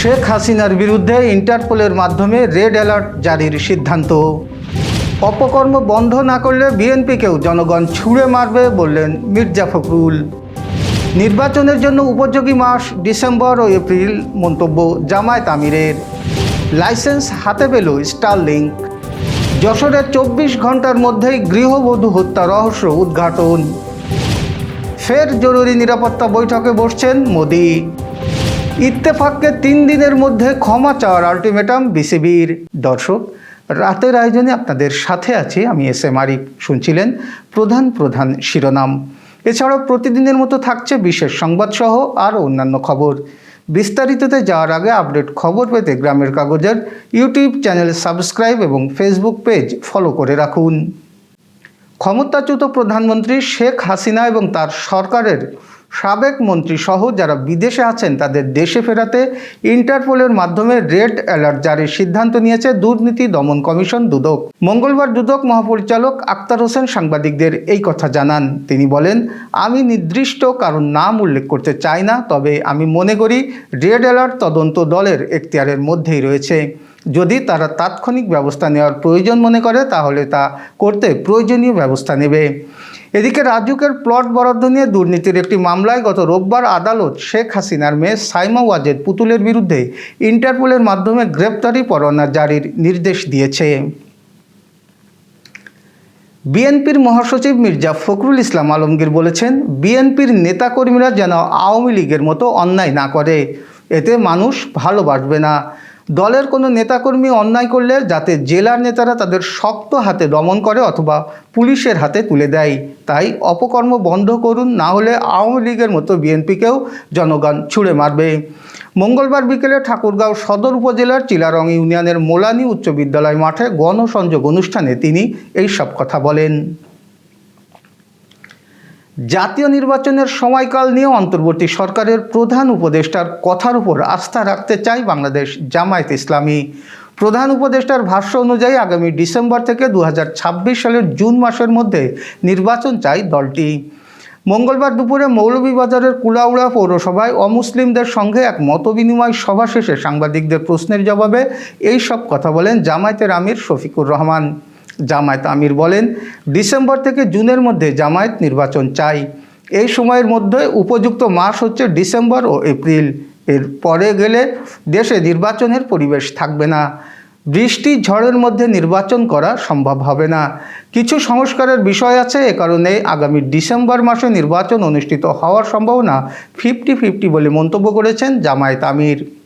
শেখ হাসিনার বিরুদ্ধে ইন্টারপোলের মাধ্যমে রেড অ্যালার্ট জারির সিদ্ধান্ত। অপকর্ম বন্ধ না করলে বিএনপিকেও জনগণ ছুঁড়ে মারবে বললেন মির্জা ফখরুল। নির্বাচনের জন্য উপযোগী মাস ডিসেম্বর ও এপ্রিল মন্তব্য জামায়াত আমিরের। লাইসেন্স হাতে পেল স্টারলিংক। যশোরের চব্বিশ ঘণ্টার মধ্যেই গৃহবধূ হত্যা রহস্য উদ্ঘাটন। ফের জরুরি নিরাপত্তা বৈঠকে বসছেন মোদি। ইত্তেফাককে তিন দিনের মধ্যে ক্ষমা চাওয়ার আলটিমেটাম বিসিবির দর্শক। রাতের আয়োজনে আপনাদের সাথে আছি আমি এস এম আরিফ, শুনছিলেন প্রধান প্রধান শিরোনাম। এছাড়াও প্রতিদিনের মতো থাকছে বিশেষ সংবাদসহ আরও অন্যান্য খবর। বিস্তারিততে যাওয়ার আগে আপডেট খবর পেতে গ্রামের কাগজের ইউটিউব চ্যানেল সাবস্ক্রাইব এবং ফেসবুক পেজ ফলো করে রাখুন। ক্ষমতাচ্যুত প্রধানমন্ত্রী শেখ হাসিনা এবং তার সরকারের সাবেক মন্ত্রী সহ যারা বিদেশে আছেন তাদের দেশে ফেরাতে ইন্টারপোলের মাধ্যমে রেড অ্যালার্ট জারির সিদ্ধান্ত নিয়েছে দুর্নীতি দমন কমিশন দুদক। মঙ্গলবার দুদক মহাপরিচালক আক্তার হোসেন সাংবাদিকদের এই কথা জানান। তিনি বলেন, আমি নির্দিষ্ট কারণ নাম উল্লেখ করতে চাই না, তবে আমি মনে করি রেড অ্যালার্ট তদন্ত দলের এখতিয়ারের মধ্যেই রয়েছে। যদি তারা তাৎক্ষণিক ব্যবস্থা নেওয়ার প্রয়োজন মনে করে, তাহলে তা করতে প্রয়োজনীয় ব্যবস্থা নেবে। এদিকে রাজুকের প্লট বরাদ্দ নিয়ে দুর্নীতির একটি মামলায় গত রোববার আদালত শেখ হাসিনার মেয়ে সাইমা ওয়াজেদ পুতুলের বিরুদ্ধে ইন্টারপোলের মাধ্যমে গ্রেপ্তারি পরোয়ানা জারির নির্দেশ দিয়েছে। বিএনপির মহাসচিব মির্জা ফখরুল ইসলাম আলমগীর বলেছেন, বিএনপির নেতাকর্মীরা যেন আওয়ামী লীগের মতো অন্যায় না করে, এতে মানুষ ভালোবাসবে না। দলের কোনো নেতাকর্মী অন্যায় করলে যাতে জেলার নেতারা তাদের শক্ত হাতে দমন করে অথবা পুলিশের হাতে তুলে দেয়। তাই অপকর্ম বন্ধ করুন, না হলে আওয়ামী লীগের মতো বিএনপিকেও জনগণ ছুঁড়ে মারবে। মঙ্গলবার বিকেলে ঠাকুরগাঁও সদর উপজেলার চিলারং ইউনিয়নের মোলানি উচ্চ বিদ্যালয় মাঠে গণসংযোগ অনুষ্ঠানে তিনি এই সব কথা বলেন। জাতীয় নির্বাচনের সময়কাল নিয়ে অন্তর্বর্তী সরকারের প্রধান উপদেষ্টার কথার উপর আস্থা রাখতে চাই বাংলাদেশ জামায়াত ইসলামী। প্রধান উপদেষ্টার ভাষ্য অনুযায়ী আগামী ডিসেম্বর থেকে দু হাজার ছাব্বিশ সালের জুন মাসের মধ্যে নির্বাচন চাই দলটি। মঙ্গলবার দুপুরে মৌলভীবাজারের কুলাউড়া পৌরসভায় অমুসলিমদের সঙ্গে এক মতবিনিময় সভা শেষে সাংবাদিকদের প্রশ্নের জবাবে এই সব কথা বলেন জামায়াতের আমির শফিকুর রহমান। জামায়াত আমির বলেন, ডিসেম্বর থেকে জুনের মধ্যে জামায়াত নির্বাচন চাই। এই সময়ের মধ্যে উপযুক্ত মাস হচ্ছে ডিসেম্বর ও এপ্রিল। এর পরে গেলে দেশে নির্বাচনের পরিবেশ থাকবে না। বৃষ্টি ঝড়ের মধ্যে নির্বাচন করা সম্ভব হবে না। কিছু সংস্কারের বিষয় আছে, এ কারণে আগামী ডিসেম্বর মাসে নির্বাচন অনুষ্ঠিত হওয়ার সম্ভাবনা ফিফটি ফিফটি বলে মন্তব্য করেছেন জামায়াত আমির।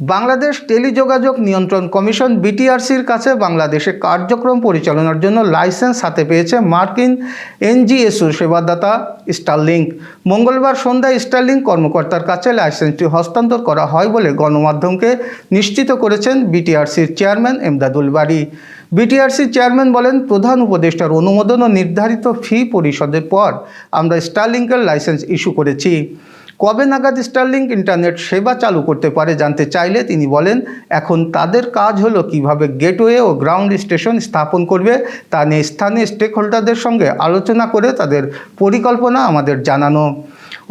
বাংলাদেশ টেলিযোগাযোগ নিয়ন্ত্রণ কমিশন বিটিআরসির কাছে বাংলাদেশে কার্যক্রম পরিচালনার জন্য লাইসেন্স হাতে পেয়েছে মার্কিন এনজিএসও সেবাদাতা স্টারলিংক। মঙ্গলবার সন্ধ্যায় স্টারলিংক কর্মকর্তার কাছে লাইসেন্সটি হস্তান্তর করা হয় বলে গণমাধ্যমকে নিশ্চিত করেছেন বিটিআরসির চেয়ারম্যান এমদাদুল বাড়ি বিটিআরসির চেয়ারম্যান বলেন, প্রধান উপদেষ্টার অনুমোদন ও নির্ধারিত ফি পরিশোধের পর আমরা স্টারলিংকের লাইসেন্স ইস্যু করেছি। কবে নাগাদ স্টারলিংক ইন্টারনেট সেবা চালু করতে পারে জানতে চাইলে তিনি বলেন, এখন তাদের কাজ হলো কীভাবে গেটওয়ে ও গ্রাউন্ড স্টেশন স্থাপন করবে, তা নিয়ে স্থানীয় স্টেক হোল্ডারদের সঙ্গে আলোচনা করে তাদের পরিকল্পনা আমাদের জানানো।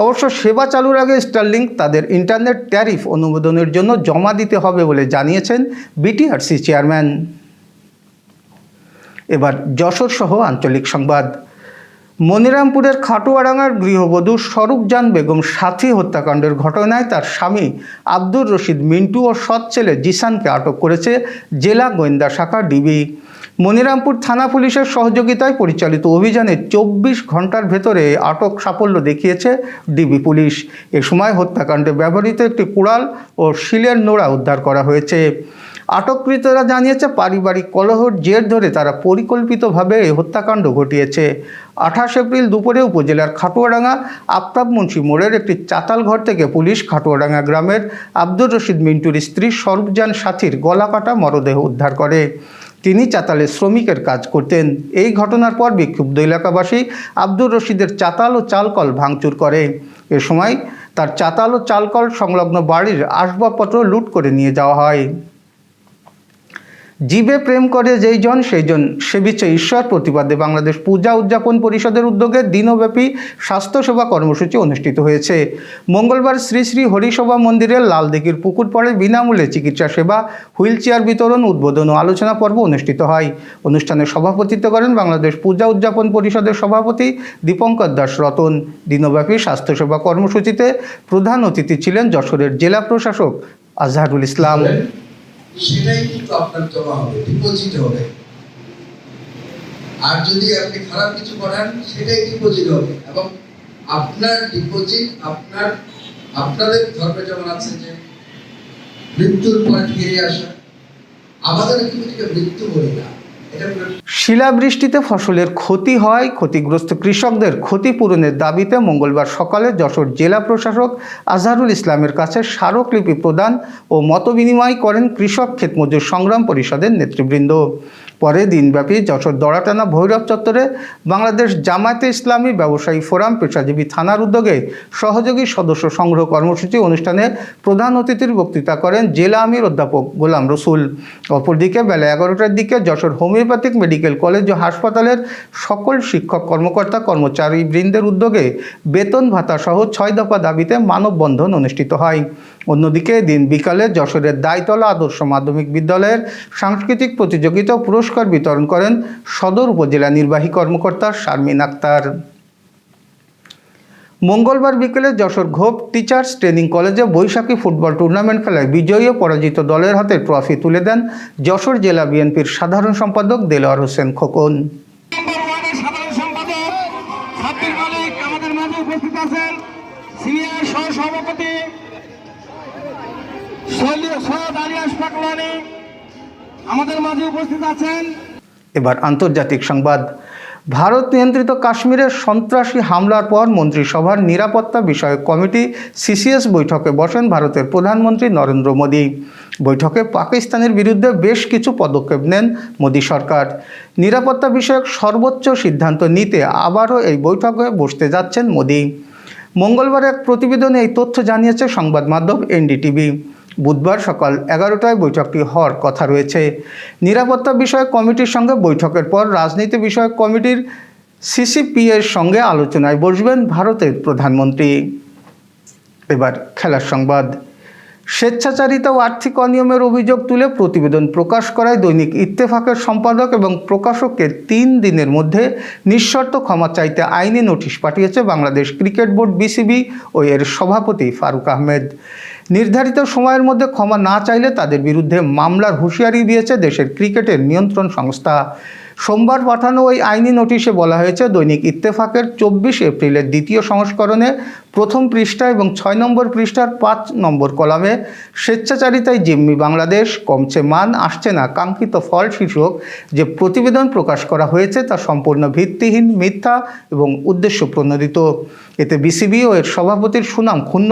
অবশ্য সেবা চালুর আগে স্টারলিংক তাদের ইন্টারনেট ট্যারিফ অনুমোদনের জন্য জমা দিতে হবে বলে জানিয়েছেন বিটিআরসি চেয়ারম্যান। এবার যশোর সহ আঞ্চলিক সংবাদ। মনিরামপুরের খাটুয়াডাঙ্গার গৃহবধূ স্বরূপজান বেগম সাথী হত্যাকাণ্ডের ঘটনায় তার স্বামী আব্দুর রশিদ মিন্টু ও সৎ ছেলে জিসানকে আটক করেছে জেলা গোয়েন্দা শাখা ডিবি। মনিরামপুর থানা পুলিশের সহযোগিতায় পরিচালিত অভিযানে চব্বিশ ঘণ্টার ভেতরে আটক সাফল্য দেখিয়েছে ডিবি পুলিশ। এ সময় হত্যাকাণ্ডে ব্যবহৃত একটি কুড়াল ও শিলের নোড়া উদ্ধার করা হয়েছে। আটককৃতরা জানিয়েছে, পারিবারিক কলহর জের ধরে তারা পরিকল্পিতভাবে এই হত্যাকাণ্ড ঘটিয়েছে। আঠাশ এপ্রিল দুপুরে উপজেলার খাটুয়াডাঙ্গা আফতাব মুন্সি মোড়ের একটি চাতাল ঘর থেকে পুলিশ খাটুয়াডাঙ্গা গ্রামের আব্দুর রশিদ মিন্টুর স্ত্রী সরবজান সাথীর গলা কাটা মরদেহ উদ্ধার করে। তিনি চাতালে শ্রমিকের কাজ করতেন। এই ঘটনার পর বিক্ষুব্ধ এলাকাবাসী আব্দুর রশিদের চাতাল ও চালকল ভাঙচুর করে। এ সময় তার চাতাল ও চালকল সংলগ্ন বাড়ির আসবাবপত্র লুট করে নিয়ে যাওয়া হয়। জীবে প্রেম করে যেই জন, সেই জন সেবিচ্ছে ঈশ্বর প্রতিপাদে বাংলাদেশ পূজা উদযাপন পরিষদের উদ্যোগে দিনব্যাপী স্বাস্থ্যসেবা কর্মসূচি অনুষ্ঠিত হয়েছে। মঙ্গলবার শ্রী শ্রী হরিসভা মন্দিরের লালদিঘির পুকুর পাড়ে বিনামূল্যে চিকিৎসা সেবা, হুইল চেয়ার বিতরণ, উদ্বোধন ও আলোচনা পর্ব অনুষ্ঠিত হয়। অনুষ্ঠানে সভাপতিত্ব করেন বাংলাদেশ পূজা উদযাপন পরিষদের সভাপতি দীপঙ্কর দাস রতন। দিনব্যাপী স্বাস্থ্যসেবা কর্মসূচিতে প্রধান অতিথি ছিলেন যশোরের জেলা প্রশাসক আজহারুল ইসলাম। সেটাই কিন্তু আপনার জমা হবে ডিপোজিট হবে। আর যদি আপনি খারাপ কিছু করান, সেটাই ডিপোজিট হবে। এবং আপনার ডিপোজিট আপনার, আপনাদের ধর্মে যেমন আছে যে, মৃত্যুর পর ফিরে আসা, আমাদের কিন্তু মৃত্যু বলি না। শিলাবৃষ্টিতে ফসলের ক্ষতি হয়, ক্ষতিগ্রস্ত কৃষকদের ক্ষতিপূরণের দাবিতে মঙ্গলবার সকালে যশোর জেলা প্রশাসক আজহারুল ইসলামের কাছে স্মারকলিপি প্রদান ও মতবিনিময় করেন কৃষক ক্ষেতমজুর সংগ্রাম পরিষদের নেতৃবৃন্দ। পরে দিনব্যাপী যশোর দড়াটানা ভৈরব চত্বরে বাংলাদেশ জামায়াতে ইসলামী ব্যবসায়ী ফোরাম পেশাজীবী থানার উদ্যোগে সহযোগী সদস্য সংগ্রহ কর্মসূচি অনুষ্ঠানে প্রধান অতিথির বক্তৃতা করেন জেলা আমির অধ্যাপক গোলাম রসুল। অপরদিকে বেলা এগারোটার দিকে যশোর হোমিওপ্যাথিক মেডিকেল কলেজ ও হাসপাতালের সকল শিক্ষক কর্মকর্তা কর্মচারী বৃন্দের উদ্যোগে বেতন ভাতা সহ ছয় দফা দাবিতে মানববন্ধন অনুষ্ঠিত হয়। অন্যদিকে দিন বিকালে যশোরের দায়তলা আদর্শ মাধ্যমিক বিদ্যালয়ের সাংস্কৃতিক প্রতিযোগিতা পুরস্কার বিতরণ করেন সদর উপজেলা নির্বাহী কর্মকর্তা শারমিন আক্তার। মঙ্গলবার বিকেলে যশোর ঘোপ টিচার্স ট্রেনিং কলেজে বৈশাখী ফুটবল টুর্নামেন্ট খেলায় বিজয়ী ও পরাজিত দলের হাতে ট্রফি তুলে দেন যশোর জেলা বিএনপির সাধারণ সম্পাদক দেলোয়ার হোসেন খোকন। আমাদের মাঝে উপস্থিত আছেন। এবার আন্তর্জাতিক সংবাদ। ভারত নিয়ন্ত্রিত কাশ্মীরের সন্ত্রাসী হামলার পর মন্ত্রিসভার নিরাপত্তা বিষয়ক কমিটি সিসিএস বৈঠকে বসেন ভারতের প্রধানমন্ত্রী নরেন্দ্র মোদী। বৈঠকে পাকিস্তানের বিরুদ্ধে বেশ কিছু পদক্ষেপ নেন মোদী সরকার। নিরাপত্তা বিষয়ক সর্বোচ্চ সিদ্ধান্ত নিতে আবারও এই বৈঠকে বসতে যাচ্ছেন মোদী। মঙ্গলবার এক প্রতিবেদনে এই তথ্য জানিয়েছে সংবাদ মাধ্যম এনডিটিভি। বুধবার সকাল এগারোটায় বৈঠকটি হওয়ার কথা রয়েছে। নিরাপত্তা বিষয়ক কমিটির সঙ্গে বৈঠকের পর রাজনীতি বিষয়ক কমিটির সিসিপি এর সঙ্গে আলোচনায় বসবেন ভারতের প্রধানমন্ত্রী। এবার খেলার সংবাদ। স্বেচ্ছাচারিতা ও আর্থিক অনিয়মের অভিযোগ তুলে প্রতিবেদন প্রকাশ করায় দৈনিক ইত্তেফাকের সম্পাদক এবং প্রকাশককে তিন দিনের মধ্যে নিঃশর্ত ক্ষমা চাইতে আইনি নোটিশ পাঠিয়েছে বাংলাদেশ ক্রিকেট বোর্ড বিসিবি ও এর সভাপতি ফারুক আহমেদ। নির্ধারিত সময়ের মধ্যে ক্ষমা না চাইলে তাদের বিরুদ্ধে মামলার হুঁশিয়ারি দিয়েছে দেশের ক্রিকেটের নিয়ন্ত্রণ সংস্থা। সোমবার পাঠানো ওই আইনি নোটিশে বলা হয়েছে, দৈনিক ইত্তেফাকের চব্বিশ এপ্রিলের দ্বিতীয় সংস্করণে প্রথম পৃষ্ঠা এবং ছয় নম্বর পৃষ্ঠার পাঁচ নম্বর কলামে স্বেচ্ছাচারিতায় জিম্মি বাংলাদেশ, কমছে মান, আসছে না কাঙ্ক্ষিত ফল শীর্ষক যে প্রতিবেদন প্রকাশ করা হয়েছে তা সম্পূর্ণ ভিত্তিহীন, মিথ্যা এবং উদ্দেশ্য প্রণোদিত। এতে বিসিবি ও এর সভাপতির সুনাম ক্ষুণ্ণ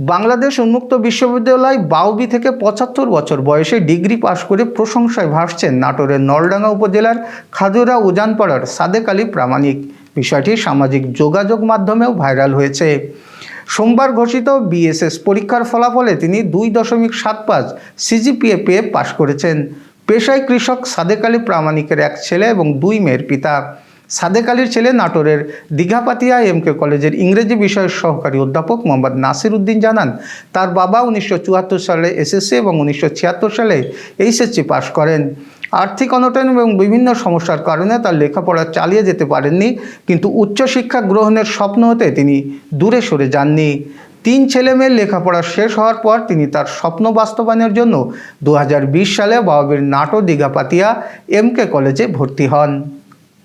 বাংলাদেশ উন্মুক্ত বিশ্ববিদ্যালয় বাউবি থেকে পঁচাত্তর বছর বয়সে ডিগ্রি পাশ করে প্রশংসায় ভাসছেন নাটোরের নলডাঙ্গা উপজেলার খাজুরা উজানপাড়ার সাদেক আলী প্রামাণিক। বিষয়টি সামাজিক যোগাযোগ মাধ্যমেও ভাইরাল হয়েছে। সোমবার ঘোষিত বিএসএস পরীক্ষার ফলাফলে তিনি দুই দশমিক সাত পাঁচ সিজিপিএ পেয়ে পাশ করেছেন। পেশায় কৃষক সাদেক আলী প্রামাণিকের এক ছেলে এবং দুই মেয়ের পিতা। সাদেক আলীর ছেলে নাটোরের দীঘাপাতিয়া এম কে কলেজের ইংরেজি বিষয়ের সহকারী অধ্যাপক মোহাম্মদ নাসির উদ্দিন জানান, তার বাবা উনিশশো চুয়াত্তর সালে এসএসসি এবং উনিশশো ছিয়াত্তর সালে এইচএসসি পাশ করেন। আর্থিক অনটন এবং বিভিন্ন সমস্যার কারণে তার লেখাপড়া চালিয়ে যেতে পারেননি, কিন্তু উচ্চশিক্ষা গ্রহণের স্বপ্ন হতে তিনি দূরে সরে যাননি। তিন ছেলে মেয়ের লেখাপড়া শেষ হওয়ার পর তিনি তার স্বপ্ন বাস্তবায়নের জন্য দু হাজার বিশ সালে বাবাবির নাটো দীঘাপাতিয়া এম কে কলেজে ভর্তি হন।